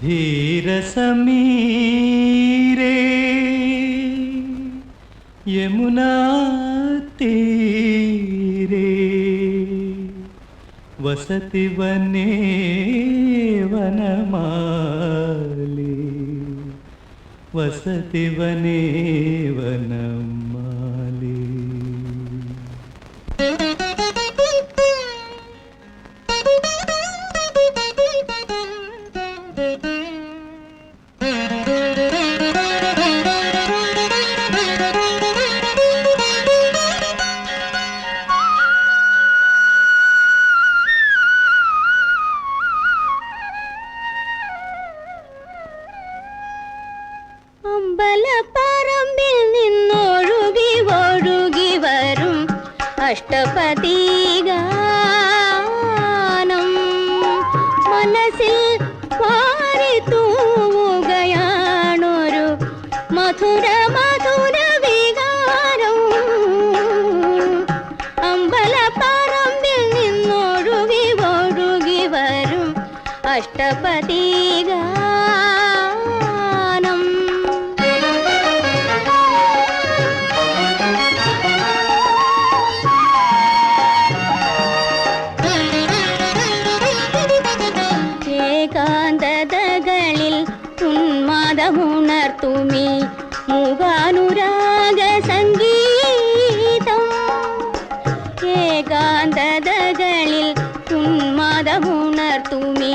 ధీర సమీరే యమునా తీరే వసతి వనే వనమాలి వసతి వనే వనమా അമ്പലപ്പറമ്പിൽ നിന്നൊഴുകി ഒഴുകി വരും അഷ്ടപതി ഗാനം മനസ്സിൽ പാരി തൂവുകയാണൊരു മധുര മധുര വികാരം. അമ്പലപ്പറമ്പിൽ നിന്നൊഴുകി ഒഴുകി വരും അഷ്ടപതി భూమి ముగానురాగ సంగీతం ఏకాంతదగళిల్ ఉన్మాద ఉణర్తుమీ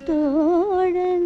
തോഴൻ